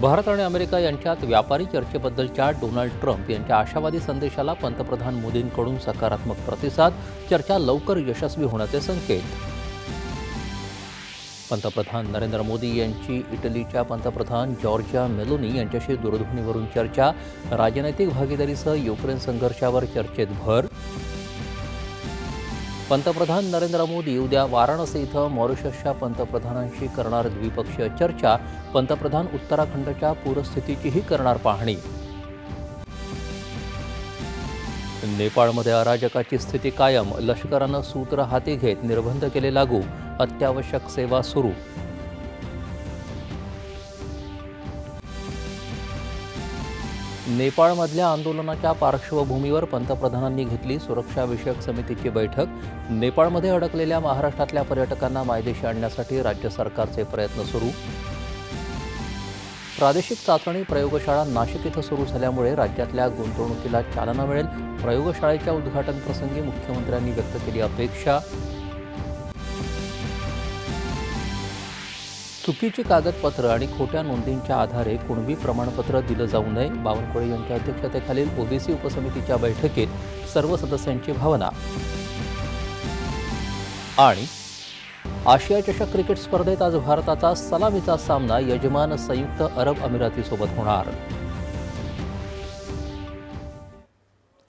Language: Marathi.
भारत आणि अमेरिका यांच्यात व्यापारी चर्चेबद्दलच्या डोनाल्ड ट्रम्प यांच्या आशावादी संदेशाला पंतप्रधान मोदींकडून सकारात्मक प्रतिसाद चर्चा लवकर यशस्वी होण्याचे संकेत. पंतप्रधान नरेंद्र मोदी यांची इटलीच्या पंतप्रधान जॉर्जिया मेलोनी यांच्याशी दूरध्वनीवरून चर्चा राजनैतिक भागीदारीसह युक्रेन संघर्षावर चर्चेत भर पंतप्रधान नरेंद्र मोदी उद्या वाराणसी इथं मॉरिशसच्या पंतप्रधानांशी करणार द्विपक्षीय चर्चा. पंतप्रधान उत्तराखंडच्या पूरस्थितीचीही करणार पाहणी. नेपाळमध्ये अराजकाची स्थिती कायम. लष्करानं सूत्र हाती घेत निर्बंध केले लागू. अत्यावश्यक सेवा सुरू. नेपाळमधल्या आंदोलनाच्या पार्श्वभूमीवर पंतप्रधानांनी घेतली सुरक्षाविषयक समितीची बैठक. नेपाळमध्ये अडकलेल्या महाराष्ट्रातल्या पर्यटकांना मायदेशी आणण्यासाठी राज्य सरकारचे प्रयत्न सुरू. प्रादेशिक चाचणी प्रयोगशाळा नाशिक इथं सुरू झाल्यामुळे राज्यातल्या गुंतवणुकीला चालना मिळेल. प्रयोगशाळेच्या उद्घाटनप्रसंगी मुख्यमंत्र्यांनी व्यक्त केली अपेक्षा. चुकीची कागदपत्र आणि खोट्या नोंदींच्या आधारे कुणबी प्रमाणपत्र दिलं जाऊ नये बावनकुळे यांच्या अध्यक्षतेखालील ओबीसी उपसमितीच्या बैठकीत सर्व सदस्यांची भावना. आणि आशिया चषक क्रिकेट स्पर्धेत आज भारताचा सलामीचा सामना यजमान संयुक्त अरब अमिरातीसोबत होणार.